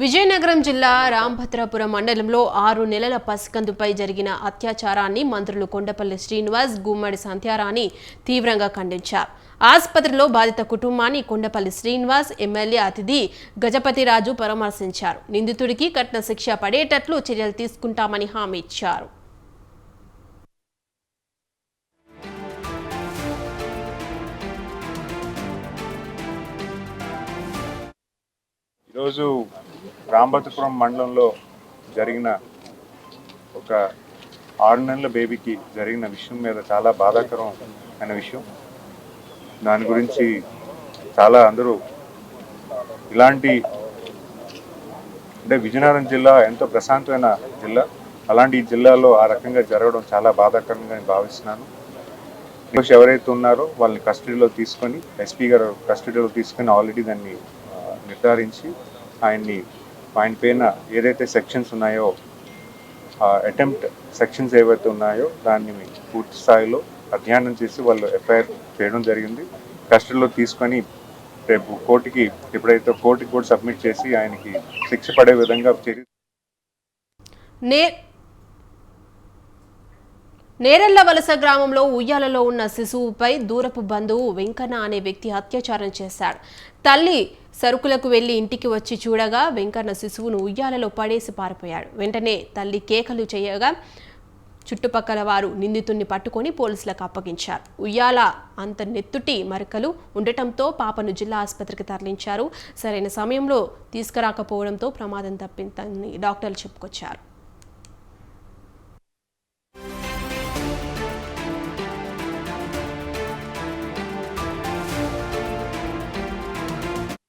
విజయనగరం జిల్లా రాంభద్రాపురం మండలంలో ఆరు నెలల పసికందుపై జరిగిన అత్యాచారాన్ని మంత్రులు కొండపల్లి శ్రీనివాస్ గుమ్మడి సంధ్యారాణి తీవ్రంగా ఖండించారు. ఆసుపత్రిలో బాధిత కుటుంబాన్ని కొండపల్లి శ్రీనివాస్ ఎమ్మెల్యే అతిథి గజపతిరాజు పరామర్శించారు. నిందితుడికి కఠిన శిక్ష పడేటట్లు చర్యలు తీసుకుంటామని హామీ ఇచ్చారు. ఈరోజు రాంబతపురం మండలంలో జరిగిన ఒక ఆరు నెలల బేబీకి జరిగిన విషయం మీద చాలా బాధాకరం అయిన విషయం. దాని గురించి చాలా అందరూ ఇలాంటి అంటే విజయనగరం జిల్లా ఎంతో ప్రశాంతమైన జిల్లా. అలాంటి జిల్లాలో ఆ రకంగా జరగడం చాలా బాధాకరంగా నేను భావిస్తున్నాను. నిర్దోషి ఎవరైతే ఉన్నారో వాళ్ళని కస్టడీలో తీసుకొని ఎస్పీ గారు కస్టడీలో తీసుకొని ఆల్రెడీ దాన్ని నిర్ధారించి ఆయన్ని ఆయన పైన ఏదైతే సెక్షన్స్ ఉన్నాయో అటెంప్ట్ సెక్షన్స్ ఏవైతే ఉన్నాయో దాన్ని పూర్తి స్థాయిలో అధ్యయనం చేసి వాళ్ళు ఎఫ్ఐఆర్ చేయడం జరిగింది. కస్టడీలో తీసుకొని రేపు కోర్టుకి ఎప్పుడైతే కోర్టుకి కూడా సబ్మిట్ చేసి ఆయనకి శిక్ష పడే విధంగా చర్య నే నేరెళ్ళ వలస గ్రామంలో ఉయ్యాలలో ఉన్న శిశువుపై దూరపు బంధువు వెంకన్న అనే వ్యక్తి అత్యాచారం చేశాడు. తల్లి సరుకులకు వెళ్ళి ఇంటికి వచ్చి చూడగా వెంకన్న శిశువును ఉయ్యాలలో పడేసి పారిపోయాడు. వెంటనే తల్లి కేకలు చేయగా చుట్టుపక్కల వారు నిందితుణ్ణి పట్టుకొని పోలీసులకు అప్పగించారు. ఉయ్యాల అంత నెత్తుటి మరకలు ఉండటంతో పాపను జిల్లా ఆసుపత్రికి తరలించారు. సరైన సమయంలో తీసుకురాకపోవడంతో ప్రమాదం తప్పిందని డాక్టర్లు చెప్పుకొచ్చారు.